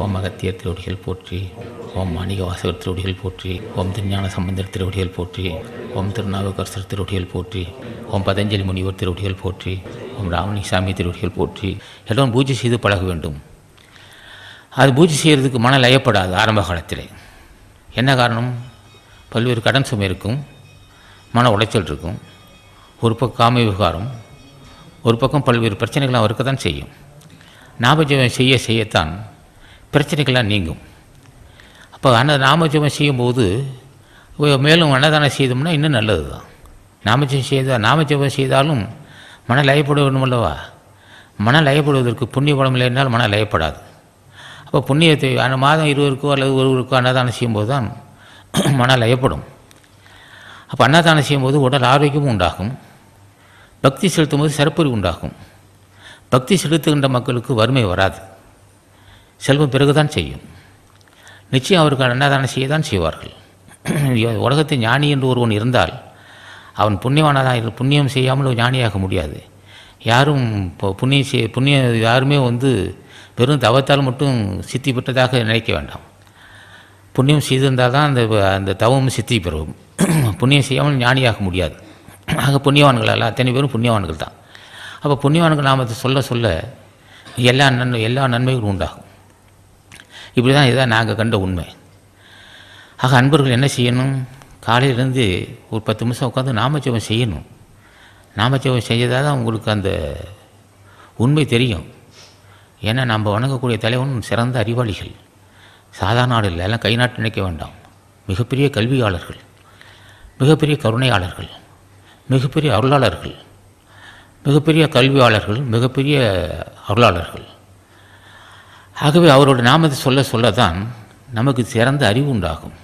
ஓம் அகத்தியர் திருவடிகள் போற்றி ஓம் மாணிக வாசகர் திருவடிகள் போற்றி ஓம் திருஞான சம்பந்தர் திருவடிகள் போற்றி ஓம் திருநாவுக்கரசர் திருவடிகள் போற்றி ஓம் பதஞ்சலி முனிவர் திருவடிகள் போற்றி ஓம் ராமலிசாமி திருவடிகள் போற்றி. எல்லாம் பூஜை செய்து பழக வேண்டும். அது பூஜை செய்கிறதுக்கு மன லயப்படாது ஆரம்ப காலத்திலே. என்ன காரணம்? பல்வேறு கடன் சுமை இருக்கும் மன உளைச்சல் இருக்கும் ஒரு பக்கம் காம விவகாரம் ஒரு பக்கம் பல்வேறு பிரச்சனைகளாக இருக்க தான் செய்யும். ஞாபகம் செய்ய செய்யத்தான் பிரச்சனைகள்லாம் நீங்கும். அப்போ அன்ன நாமஜபம் செய்யும்போது மேலும் அன்னதானம் செய்தோம்னா இன்னும் நல்லது தான் நாமஜபம் செய்தால் நாமஜபம் செய்தாலும் மன லயப்பட வேண்டும் அல்லவா? மன லயப்படுவதற்கு புண்ணிய பலம் இல்லைனால் மன லயப்படாது. அப்போ புண்ணியத்தை அந்த மாதம் இருவருக்கோ அல்லது ஒருவருக்கோ அன்னதானம் செய்யும்போது தான் மன லயப்படும். அப்போ அன்னதானம் செய்யும்போது உடல் ஆரோக்கியமும் உண்டாகும். பக்தி செலுத்தும் போது சிறப்புரி உண்டாகும். பக்தி செலுத்துகின்ற மக்களுக்கு வறுமை வராது. செல்வம் பிறகுதான் செய்யும். நிச்சயம் அவர்கள் அன்னதானம் செய்ய தான் செய்வார்கள் உலகத்தில் ஞானி என்று ஒருவன் இருந்தால் அவன் புண்ணியவானதாக இரு- புண்ணியம் செய்யாமல் ஞானியாக முடியாது. யாரும் இப்போ புண்ணியம் செய் புண்ணியம் யாருமே வந்து வெறும் தவத்தால் மட்டும் சித்தி பெற்றதாக நினைக்க வேண்டாம். புண்ணியம் செய்திருந்தால் தான் அந்த அந்த தவமும் சித்தி பெறும். புண்ணியம் செய்யாமல் ஞானியாக முடியாது. ஆக புண்ணியவான்கள் அல்ல அத்தனை பேரும் புண்ணியவான்கள் தான் அப்போ புண்ணியவான்கள் நாமத்தை சொல்ல சொல்ல எல்லா நன்மை எல்லா நன்மைகளும் உண்டாகும். இப்படி தான் இதான் நாங்கள் கண்ட உண்மை. ஆக அன்பர்கள் என்ன செய்யணும்? காலையிலேருந்து ஒரு பத்து நிமிஷம் உட்காந்து நாமச்சவம் செய்யணும். நாமச்சவம் செஞ்சதாக தான் உங்களுக்கு அந்த உண்மை தெரியும். ஏன்னா நம்ம வணங்கக்கூடிய தலைவன் சிறந்த அறிவாளிகள். சாதாரண ஆள் இல்லை. எல்லாம் கை நாட்டு நினைக்க வேண்டாம். மிகப்பெரிய கல்வியாளர்கள். மிகப்பெரிய கருணையாளர்கள். மிகப்பெரிய அருளாளர்கள். மிகப்பெரிய கல்வியாளர்கள். மிகப்பெரிய அருளாளர்கள். ஆகவே அவரோட நாமத்தை சொல்ல சொல்ல தான் நமக்கு சிறந்த அறிவு உண்டாகும்.